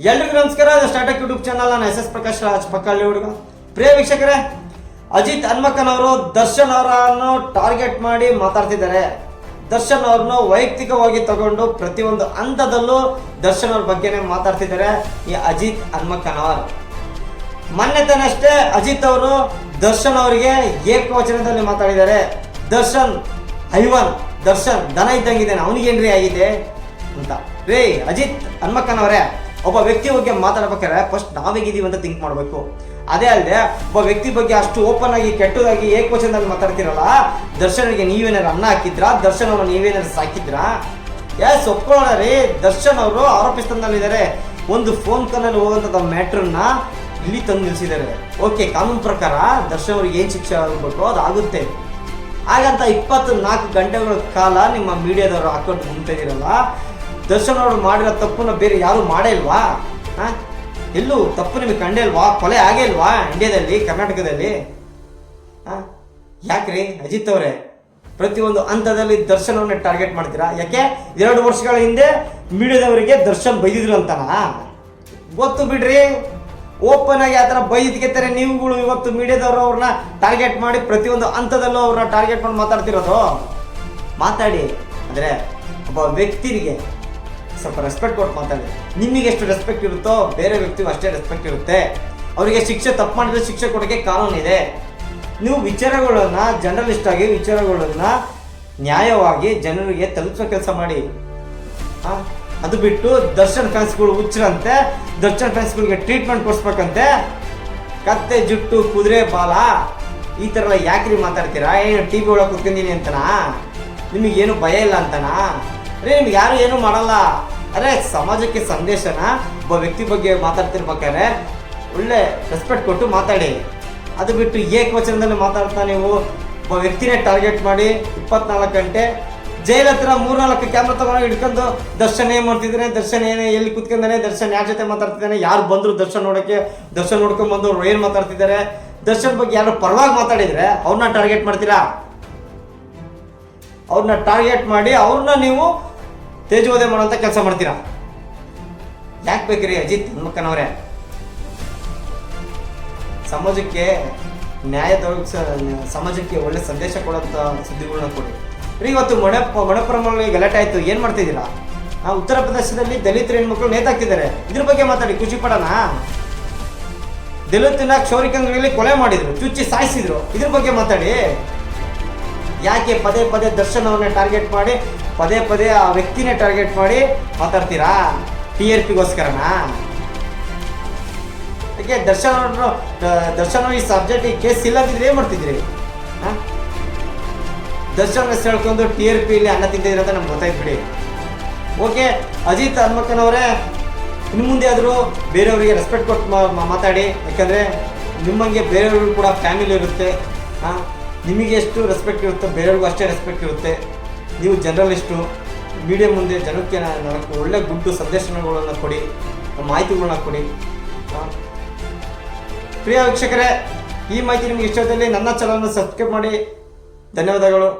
ಎಲ್ರಿಗೂ ನಮಸ್ಕಾರ. ಸ್ಟಾರ್ಟ್ ಸ್ಟಾರ್ಟಕ್ ಯೂಟ್ಯೂಬ್ ಚಾನಲ್ ನಾನು ಎಸ್ ಎಸ್ ಪ್ರಕಾಶ್ ರಾಜ್, ಪಕ್ಕಳ್ಳಿ ಹುಡುಗ. ಪ್ರಿಯ ವೀಕ್ಷಕರೇ, ಅಜಿತ್ ಹನ್ಮಕ್ಕನ್ ಅವರು ದರ್ಶನ್ ಅವರನ್ನು ಟಾರ್ಗೆಟ್ ಮಾಡಿ ಮಾತಾಡ್ತಿದ್ದಾರೆ. ದರ್ಶನ್ ಅವ್ರನ್ನ ವೈಯಕ್ತಿಕವಾಗಿ ತಗೊಂಡು ಪ್ರತಿಯೊಂದು ಹಂತದಲ್ಲೂ ದರ್ಶನ್ ಅವ್ರ ಬಗ್ಗೆನೇ ಮಾತಾಡ್ತಿದ್ದಾರೆ ಈ ಅಜಿತ್ ಹನ್ಮಕ್ಕನ್ ಅವರು. ಮೊನ್ನೆ ತಾನಷ್ಟೇ ಅಜಿತ್ ಅವರು ದರ್ಶನ್ ಅವರಿಗೆ ಏಕವಚನದಲ್ಲಿ ಮಾತಾಡಿದ್ದಾರೆ. ದರ್ಶನ್ ಐವನ್ ದರ್ಶನ್ ದನ ಇದ್ದಂಗಿದ್ದಾನೆ ಅವನಿಗೇನ್ರಿ ಆಗಿದೆ ಅಂತ. ರೇ, ಅಜಿತ್ ಹನ್ಮಕ್ಕನ್ ಅವರೇ. ಒಬ್ಬ ವ್ಯಕ್ತಿ ಬಗ್ಗೆ ಮಾತಾಡ್ಬೇಕಾದ್ರೆ ಫಸ್ಟ್ ನಾವೇಗಿದ್ದೀವಿ ಅಂತ ಥಿಂಕ್ ಮಾಡಬೇಕು. ಅದೇ ಅಲ್ಲದೆ ಒಬ್ಬ ವ್ಯಕ್ತಿ ಬಗ್ಗೆ ಅಷ್ಟು ಓಪನ್ ಆಗಿ, ಕೆಟ್ಟದಾಗಿ, ಏಕವಚನದಲ್ಲಿ ಮಾತಾಡ್ತಿರಲ್ಲ ದರ್ಶನಿಗೆ ನೀವೇನಾದ್ರು ಅನ್ನ ಹಾಕಿದ್ರಾ ದರ್ಶನ್ ನೀವೇನಾರು ಸಾಕಿದ್ರಾ? ಎಸ್ ಒಪ್ಕೊಳ್ಳೋಣ ರೀ. ದರ್ಶನ್ ಅವರು ಆರೋಪಿಸ್ತಂದಿದ್ದಾರೆ ಒಂದು ಫೋನ್ ಕಾಲಲ್ಲಿ ಹೋಗುವಂಥದ್ದು ಮ್ಯಾಟ್ರನ್ನ ಇಲ್ಲಿ ತಂದು ನಿಲ್ಲಿಸಿದ್ದಾರೆ. ಓಕೆ ಕಾನೂನು ಪ್ರಕಾರ ದರ್ಶನ್ ಅವ್ರಿಗೆ ಏನು ಶಿಕ್ಷೆ ಆಗಬೇಕು? ಅದು ಆಗುತ್ತೆ ಹಾಗಂತ ಇಪ್ಪತ್ತು ನಾಲ್ಕು ಗಂಟೆಗಳ ಕಾಲ ನಿಮ್ಮ ಮೀಡಿಯಾದವರು ಅಕೌಂಟ್ ಮುಂತಿದಿರಲ್ಲ ದರ್ಶನ್ ಅವರು ಮಾಡಿರೋ ತಪ್ಪನ್ನ ಬೇರೆ ಯಾರು ಮಾಡೇ ಇಲ್ವಾ? ಹಾಂ? ಎಲ್ಲೂ ತಪ್ಪು ನಿಮಗೆ ಕಂಡೇ ಇಲ್ವಾ? ಕೊಲೆ ಆಗೇ ಇಲ್ವಾ ಇಂಡಿಯಾದಲ್ಲಿ, ಕರ್ನಾಟಕದಲ್ಲಿ? ಹಾಂ? ಯಾಕ್ರಿ ಅಜಿತ್ ಅವರೇ? ಪ್ರತಿಯೊಂದು ಹಂತದಲ್ಲಿ ದರ್ಶನ್ ಅವ್ರನ್ನ ಟಾರ್ಗೆಟ್ ಮಾಡ್ತೀರಾ? ಯಾಕೆ? ಎರಡು ವರ್ಷಗಳ ಹಿಂದೆ ಮೀಡಿಯಾದವರಿಗೆ ದರ್ಶನ್ ಬೈದಿದ್ರು ಅಂತನಾ? ಗೊತ್ತು ಬಿಡ್ರಿ. ಓಪನ್ ಆಗಿ ಆ ಥರ ತರೆ ನೀವುಗಳು ಇವತ್ತು ಮೀಡಿಯಾದವರು ಅವ್ರನ್ನ ಟಾರ್ಗೆಟ್ ಮಾಡಿ ಪ್ರತಿಯೊಂದು ಹಂತದಲ್ಲೂ ಅವ್ರನ್ನ ಟಾರ್ಗೆಟ್ ಮಾಡಿ ಮಾತಾಡ್ತಿರೋದು? ಮಾತಾಡಿ. ಅಂದರೆ ಒಬ್ಬ ವ್ಯಕ್ತಿಗೆ ಸ್ವಲ್ಪ ರೆಸ್ಪೆಕ್ಟ್ ಕೊಟ್ಟು ಮಾತಾಡಿ. ನಿಮಗೆ ಎಷ್ಟು ರೆಸ್ಪೆಕ್ಟ್ ಇರುತ್ತೋ ಬೇರೆ ವ್ಯಕ್ತಿಗೂ ಅಷ್ಟೇ ರೆಸ್ಪೆಕ್ಟ್ ಇರುತ್ತೆ. ಅವರಿಗೆ ಶಿಕ್ಷೆ ತಪ್ಪು ಮಾಡಿದ್ರೆ ಶಿಕ್ಷೆ ಕೊಡೋಕ್ಕೆ ಕಾನೂನು ಇದೆ. ನೀವು ವಿಚಾರಗಳನ್ನು ಜರ್ನಲಿಸ್ಟ್ ಆಗಿ ವಿಚಾರಗಳನ್ನು ನ್ಯಾಯವಾಗಿ ಜನರಿಗೆ ತಲುಪಿಸೋ ಕೆಲಸ ಮಾಡಿ. ಹಾಂ ಅದು ಬಿಟ್ಟು ದರ್ಶನ್ ಫ್ಯಾನ್ಸ್ಗಳು ಹುಚ್ಚರಂತೆ, ದರ್ಶನ್ ಫ್ಯಾನ್ಸ್ಗಳಿಗೆ ಟ್ರೀಟ್ಮೆಂಟ್ ಕೊಡಿಸ್ಬೇಕಂತೆ. ಕತ್ತೆ, ಜುಟ್ಟು, ಕುದುರೆ, ಬಾಲ, ಈ ಥರ ಎಲ್ಲ ಯಾಕ್ರಿ ಮಾತಾಡ್ತೀರಾ? ಏನು ಟಿ ವಿ ಒಳಗೆ ಕೂತ್ಕೊಂಡಿನಿ ಅಂತನಾ? ನಿಮಗೇನು ಭಯ ಇಲ್ಲ ಅಂತನಾ? ಅರೇ ನಿಮ್ಗೆ ಯಾರು ಏನು ಮಾಡಲ್ಲ. ಅರೆ ಸಮಾಜಕ್ಕೆ ಸಂದೇಶನ ಒಬ್ಬ ವ್ಯಕ್ತಿ ಬಗ್ಗೆ ಮಾತಾಡ್ತಿರ್ಬೇಕಾದ್ರೆ ಒಳ್ಳೆ ರೆಸ್ಪೆಕ್ಟ್ ಕೊಟ್ಟು ಮಾತಾಡಿ. ಅದು ಬಿಟ್ಟು ಏಕವಚನದಲ್ಲಿ ಮಾತಾಡ್ತಾ ನೀವು ಒಬ್ಬ ವ್ಯಕ್ತಿನೇ ಟಾರ್ಗೆಟ್ ಮಾಡಿ ಇಪ್ಪತ್ನಾಲ್ಕು ಗಂಟೆ ಜೈಲ್ ಹತ್ರ ಮೂರ್ನಾಲ್ಕು ಕ್ಯಾಮ್ರಾ ತಗೊಂಡು ಹಿಡ್ಕೊಂಡು ದರ್ಶನ್ ಏನ್ ಮಾಡ್ತಿದ್ದಾನೆ ದರ್ಶನ್ ಏನೇ ಎಲ್ಲಿ ಕುತ್ಕೊಂಡಾನೆ? ದರ್ಶನ್ ಯಾರ ಜೊತೆ ಮಾತಾಡ್ತಿದ್ದಾನೆ ಯಾರು ಬಂದ್ರು ದರ್ಶನ್ ನೋಡಕ್ಕೆ ದರ್ಶನ್ ನೋಡ್ಕೊಂಡ್ ಬಂದು ಅವ್ರು ಏನ್ ಮಾತಾಡ್ತಿದ್ದಾರೆ ದರ್ಶನ್ ಬಗ್ಗೆ ಯಾರು ಪರವಾಗಿ ಮಾತಾಡಿದ್ರೆ ಅವ್ರನ್ನ ಟಾರ್ಗೆಟ್ ಮಾಡ್ತೀರಾ? ಅವ್ರನ್ನ ಟಾರ್ಗೆಟ್ ಮಾಡಿ ಅವ್ರನ್ನ ನೀವು ತೇಜೋವಧೆ ಮಾಡೋಂಥ ಕೆಲಸ ಮಾಡ್ತೀರಾ? ಯಾಕೆ ಬೇಕ್ರಿ ಅಜಿತ್ ಹನ್ಮಕ್ಕನವರೇ? ಸಮಾಜಕ್ಕೆ ನ್ಯಾಯ ದೊರಕಿಸ ಸಮಾಜಕ್ಕೆ ಒಳ್ಳೆ ಸಂದೇಶ ಕೊಡೋಂಥ ಸುದ್ದಿಗಳನ್ನ ಕೊಡಿ. ರೀ, ಇವತ್ತು ಮಣ ಮಣಪುರಮಲ್ಲಿ ಗಲಾಟೆ ಆಯ್ತು, ಏನ್ ಮಾಡ್ತಿದ್ದೀರಾ? ಆ, ಉತ್ತರ ಪ್ರದೇಶದಲ್ಲಿ ದಲಿತ ಹೆಣ್ಮಕ್ಳು ನೇತಾಕ್ತಿದ್ದಾರೆ. ಇದ್ರ ಬಗ್ಗೆ ಮಾತಾಡಿ, ಖುಷಿ ಪಡೋಣ ದಲಿತನ ಕ್ಷೌರಿಕಂಗಡಿಯಲ್ಲಿ ಕೊಲೆ ಮಾಡಿದ್ರು, ಚುಚ್ಚಿ ಸಾಯಿಸಿದ್ರು. ಇದ್ರ ಬಗ್ಗೆ ಮಾತಾಡಿ. ಯಾಕೆ ಪದೇ ಪದೇ ದರ್ಶನ್ ಟಾರ್ಗೆಟ್ ಮಾಡಿ, ಪದೇ ಪದೇ ಆ ವ್ಯಕ್ತಿನೇ ಟಾರ್ಗೆಟ್ ಮಾಡಿ ಮಾತಾಡ್ತೀರಾ? ಟಿ ಆರ್ ಪಿಗೋಸ್ಕರನಾ? ಯಾಕೆ ದರ್ಶನ್ ಅವ್ರನ್ನು ದರ್ಶನ್ ಈ ಸಬ್ಜೆಕ್ಟ್ ಈ ಕೇಸ್ ಇಲ್ಲದಿದ್ರೆ ಏನು ಮಾಡ್ತಿದ್ರಿ ಹಾಂ ದರ್ಶನ್ ಹೇಳ್ಕೊಂಡು ಟಿ ಆರ್ ಪಿ ಇಲ್ಲಿ ಅನ್ನ ತಿಂತಿದ್ರಿ ಅಂತ ನಮ್ಗೆ ಗೊತ್ತಾಯ್ತು ಬಿಡಿ ಓಕೆ, ಅಜಿತ್ ಹನ್ಮಕ್ಕನ್ ಅವರೇ ಇನ್ನು ಮುಂದೆ ಆದರೂ ಬೇರೆಯವರಿಗೆ ರೆಸ್ಪೆಕ್ಟ್ ಕೊಟ್ಟು ಮಾತಾಡಿ. ಯಾಕಂದರೆ ನಿಮ್ಮಂಗೆ ಬೇರೆಯವ್ರಿಗೂ ಕೂಡ ಫ್ಯಾಮಿಲಿ ಇರುತ್ತೆ. ಹಾಂ ನಿಮಗೆ ಎಷ್ಟು ರೆಸ್ಪೆಕ್ಟ್ ಇರುತ್ತೋ, ಬೇರೆಯವ್ರಿಗೂ ಅಷ್ಟೇ ರೆಸ್ಪೆಕ್ಟ್ ಇರುತ್ತೆ. ನೀವು ಜರ್ನಲಿಸ್ಟು ಮೀಡಿಯಾ ಮುಂದೆ ಜನಕ್ಕೆ ನಾನು ಒಳ್ಳೆ ಗುಡ್ಡು ಸಂದೇಶಗಳನ್ನು ಕೊಡಿ, ಮಾಹಿತಿಗಳನ್ನ ಕೊಡಿ. ಪ್ರಿಯ ವೀಕ್ಷಕರೇ, ಈ ಮಾಹಿತಿ ನಿಮಗೆ ಇಷ್ಟದಲ್ಲಿ ನನ್ನ ಚಾನಲ್ನ ಸಬ್ಸ್ಕ್ರೈಬ್ ಮಾಡಿ. ಧನ್ಯವಾದಗಳು.